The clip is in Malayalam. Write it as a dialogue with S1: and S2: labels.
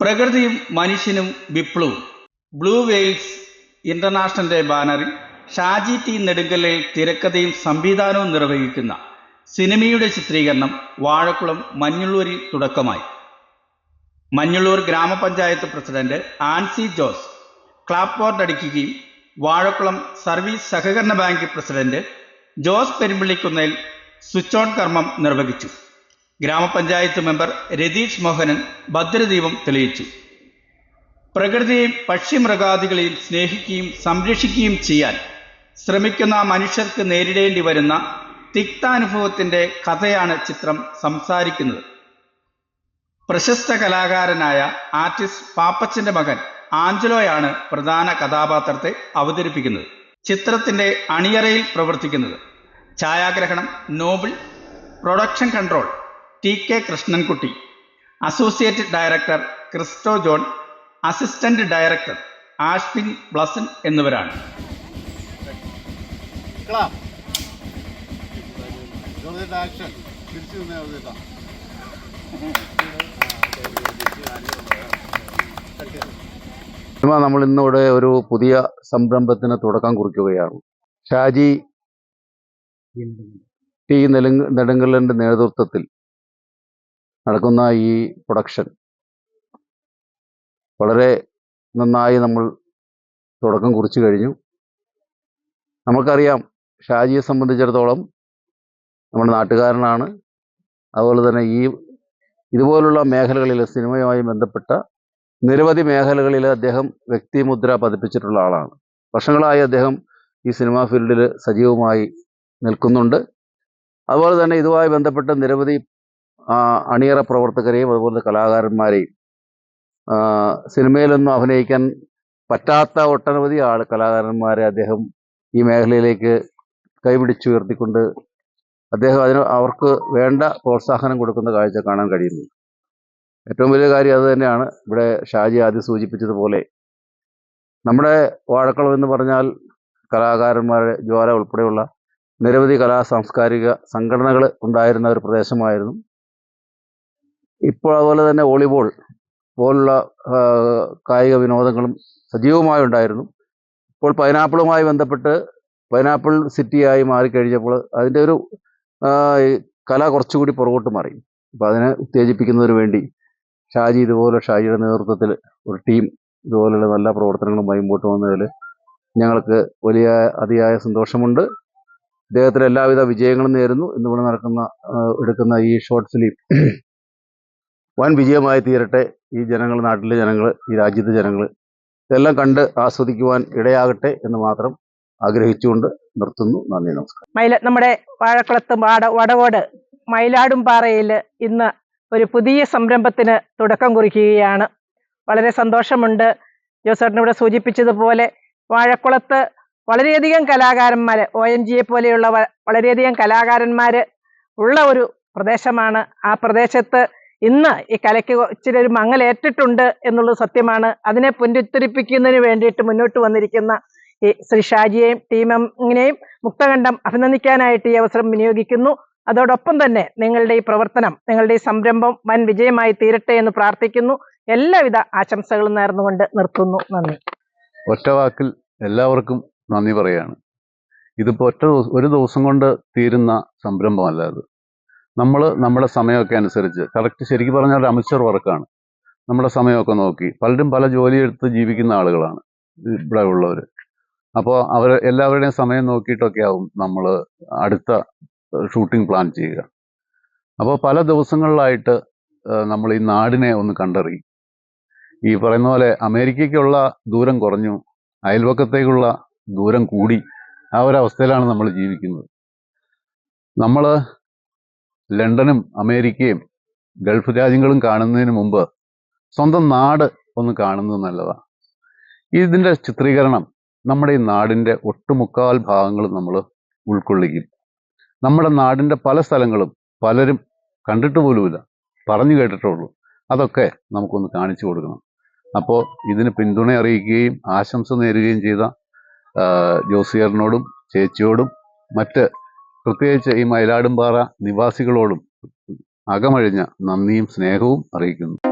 S1: പ്രകൃതിയും മനുഷ്യനും വിപ്ലവും. ബ്ലൂ വെയിൽസ് ഇന്റർനാഷണലിന്റെ ബാനറിൽ ഷാജി ടി നെടുങ്കലിൽ തിരക്കഥയും സംവിധാനവും നിർവഹിക്കുന്ന സിനിമയുടെ ചിത്രീകരണം വാഴക്കുളം മഞ്ഞുള്ളൂരിൽ തുടക്കമായി. മഞ്ഞുള്ളൂർ ഗ്രാമപഞ്ചായത്ത് president Ancy Jose clap board അടിക്കുകയും വാഴക്കുളം സർവീസ് സഹകരണ bank president Jose Perumpillikunnel switch on കർമ്മം നിർവഹിച്ചു. ഗ്രാമപഞ്ചായത്ത് മെമ്പർ രതീഷ് മോഹനൻ ഭദ്രദീപം തെളിയിച്ചു. പ്രകൃതിയെയും പക്ഷിമൃഗാദികളെയും സ്നേഹിക്കുകയും സംരക്ഷിക്കുകയും ചെയ്യാൻ ശ്രമിക്കുന്ന മനുഷ്യർക്ക് നേരിടേണ്ടി വരുന്ന തിക്താനുഭവത്തിന്റെ കഥയാണ് ചിത്രം സംസാരിക്കുന്നത്. പ്രശസ്ത കലാകാരനായ ആർട്ടിസ്റ്റ് പാപ്പച്ചന്റെ മകൻ ആഞ്ചലോയാണ് പ്രധാന കഥാപാത്രത്തെ അവതരിപ്പിക്കുന്നത്. ചിത്രത്തിന്റെ അണിയറയിൽ പ്രവർത്തിക്കുന്നത്. ഛായാഗ്രഹണം Noble production control T K Krishnankutty associate director Christo John assistant director Ashpin Blessan എന്നിവരാണ്.
S2: സിനിമ നമ്മൾ ഇന്നിവിടെ ഒരു പുതിയ സംരംഭത്തിന് തുടക്കം കുറിക്കുകയാണ്. ഷാജി ടി നെടുങ്ക നെടുങ്കലിന്റെ നേതൃത്വത്തിൽ നടക്കുന്ന ഈ പ്രൊഡക്ഷൻ വളരെ നന്നായി നമ്മൾ തുടക്കം കുറിച്ചു കഴിഞ്ഞു. നമുക്കറിയാം ഷാജിയെ സംബന്ധിച്ചിടത്തോളം നമ്മുടെ നാട്ടുകാരനാണ്. അതുപോലെ തന്നെ ഈ ഇതുപോലുള്ള മേഖലകളിൽ സിനിമയുമായി ബന്ധപ്പെട്ട നിരവധി മേഖലകളിൽ അദ്ദേഹം വ്യക്തിമുദ്ര പതിപ്പിച്ചിട്ടുള്ള ആളാണ്. വർഷങ്ങളായി അദ്ദേഹം ഈ സിനിമാ ഫീൽഡിൽ സജീവമായി നിൽക്കുന്നുണ്ട്. അതുപോലെ തന്നെ ഇതുമായി ബന്ധപ്പെട്ട നിരവധി അണിയറ പ്രവർത്തകരെയും അതുപോലെ കലാകാരന്മാരെയും സിനിമയിലൊന്നും അഭിനയിക്കാൻ പറ്റാത്ത ഒട്ടനവധി ആൾ കലാകാരന്മാരെ അദ്ദേഹം ഈ മേഖലയിലേക്ക് കൈപിടിച്ചുയർത്തിക്കൊണ്ട് അദ്ദേഹം അതിന് അവർക്ക് വേണ്ട പ്രോത്സാഹനം കൊടുക്കുന്ന കാഴ്ച കാണാൻ കഴിയുന്നു. ഏറ്റവും വലിയ കാര്യം അത് തന്നെയാണ്. ഇവിടെ ഷാജി ആദ്യം സൂചിപ്പിച്ചതുപോലെ നമ്മുടെ വാഴക്കുളം എന്ന് പറഞ്ഞാൽ കലാകാരന്മാരുടെ ജ്വാല ഉൾപ്പെടെയുള്ള നിരവധി കലാ സാംസ്കാരിക സംഘടനകൾ ഉണ്ടായിരുന്ന ഒരു പ്രദേശമായിരുന്നു. ഇപ്പോൾ അതുപോലെ തന്നെ വോളിബോൾ പോലുള്ള കായിക വിനോദങ്ങളും സജീവമായി ഉണ്ടായിരുന്നു. ഇപ്പോൾ പൈനാപ്പിളുമായി ബന്ധപ്പെട്ട് പൈനാപ്പിൾ സിറ്റിയായി മാറിക്കഴിഞ്ഞപ്പോൾ അതിന്റെ ഒരു കല കുറച്ചുകൂടി പുറകോട്ട് മാറി. അപ്പോൾ അതിനെ ഉത്തേജിപ്പിക്കുന്നതിന് വേണ്ടി ഷാജി ഇതുപോലെ ഷാജിയുടെ നേതൃത്വത്തിൽ ഒരു ടീം ഇതുപോലുള്ള നല്ല പ്രവർത്തനങ്ങളുമായി മുമ്പോട്ട് വന്നതിൽ ഞങ്ങൾക്ക് വലിയ അതിയായ സന്തോഷമുണ്ട്. ഇദ്ദേഹത്തിന് എല്ലാവിധ വിജയങ്ങളും നേരുന്നു. ഇന്നിവിടെ നടക്കുന്ന എടുക്കുന്ന ഈ ഷോർട്ട് ഫിലിം വൻ വിജയമായി തീരട്ടെ ഈ ജനങ്ങൾ നാട്ടിലെ ജനങ്ങൾ ഈ രാജ്യത്തെ ജനങ്ങൾ. ഇതെല്ലാം കണ്ട് ആസ്വദിക്കുവാൻ ഇടയാകട്ടെ എന്ന് മാത്രം ആഗ്രഹിച്ചുകൊണ്ട് നിർത്തുന്നു. നന്ദി നമസ്കാരം.
S3: മൈല നമ്മുടെ വാഴക്കുളത്ത് വാട വടവോട് മയിലാടുംപാറയിൽ ഇന്ന് ഒരു പുതിയ സംരംഭത്തിന് തുടക്കം കുറിക്കുകയാണ്. വളരെ സന്തോഷമുണ്ട്. ജോസേട്ടൻ ഇവിടെ സൂചിപ്പിച്ചതുപോലെ വാഴക്കുളത്ത് വളരെയധികം കലാകാരന്മാർ ഒ എൻ ജിയെ പോലെയുള്ള വളരെയധികം കലാകാരന്മാർ ഉള്ള ഒരു പ്രദേശമാണ്. ആ പ്രദേശത്ത് ഇന്ന് ഈ കലയ്ക്ക് ഇച്ചിരി ഒരു മങ്ങലേറ്റിട്ടുണ്ട് എന്നുള്ളത് സത്യമാണ്. അതിനെ പുനരുദ്ധരിപ്പിക്കുന്നതിന് വേണ്ടിയിട്ട് മുന്നോട്ട് വന്നിരിക്കുന്ന ഈ ശ്രീ ഷാജിയെയും ടീമിനെയും മുക്തകണ്ഠം അഭിനന്ദിക്കാനായിട്ട് ഈ അവസരം വിനിയോഗിക്കുന്നു. അതോടൊപ്പം തന്നെ നിങ്ങളുടെ ഈ പ്രവർത്തനം നിങ്ങളുടെ ഈ സംരംഭം വൻ വിജയമായി തീരട്ടെ എന്ന് പ്രാർത്ഥിക്കുന്നു. എല്ലാവിധ ആശംസകളും നേർന്നുകൊണ്ട് നിർത്തുന്നു. നന്ദി.
S4: ഒറ്റ വാക്കിൽ എല്ലാവർക്കും നന്ദി പറയാണ്. ഇതിപ്പോൾ ഒറ്റ ഒരു ദിവസം കൊണ്ട് തീരുന്ന സംരംഭമല്ല അത്. നമ്മൾ നമ്മുടെ സമയമൊക്കെ അനുസരിച്ച്. കറക്റ്റ് ശരിക്കും പറഞ്ഞാൽ ഒരു അമിച്ചർ വർക്കാണ്. നമ്മുടെ സമയമൊക്കെ നോക്കി. പലരും പല ജോലിയെടുത്ത് ജീവിക്കുന്ന ആളുകളാണ് ഇവിടെ ഉള്ളവർ അപ്പോൾ അവർ എല്ലാവരുടെയും സമയം നോക്കിയിട്ടൊക്കെ ആവും നമ്മൾ അടുത്ത ഷൂട്ടിംഗ് പ്ലാൻ ചെയ്യുക. അപ്പോൾ പല ദിവസങ്ങളിലായിട്ട് നമ്മൾ ഈ നാടിനെ ഒന്ന് കണ്ടറിയും. ഈ പറയുന്ന പോലെ അമേരിക്കയ്ക്കുള്ള ദൂരം കുറഞ്ഞു അയൽവക്കത്തേക്കുള്ള ദൂരം കൂടി ആ ഒരവസ്ഥയിലാണ് നമ്മൾ ജീവിക്കുന്നത്. നമ്മൾ ലണ്ടനും അമേരിക്കയും ഗൾഫ് രാജ്യങ്ങളും കാണുന്നതിന് മുമ്പ് സ്വന്തം നാട് ഒന്ന് കാണുന്നത് നല്ലതാണ്. ഇതിന്റെ ചിത്രീകരണം നമ്മുടെ ഈ നാടിന്റെ ഒട്ടുമുക്കാൽ ഭാഗങ്ങളും നമ്മൾ ഉൾക്കൊള്ളിക്കും. നമ്മുടെ നാടിന്റെ പല സ്ഥലങ്ങളും പലരും കണ്ടിട്ട് പോലുമില്ല. പറഞ്ഞു കേട്ടിട്ടുള്ളൂ. അതൊക്കെ നമുക്കൊന്ന് കാണിച്ചു കൊടുക്കണം. അപ്പോൾ ഇതിന് പിന്തുണ അറിയിക്കുകയും ആശംസ നേരുകയും ചെയ്ത ജോസിയറിനോടും ചേച്ചിയോടും മറ്റ് പ്രത്യേകിച്ച് ഈ മയിലാടുംപാറ നിവാസികളോടും അകമഴിഞ്ഞ നന്ദിയും സ്നേഹവും അറിയിക്കുന്നു.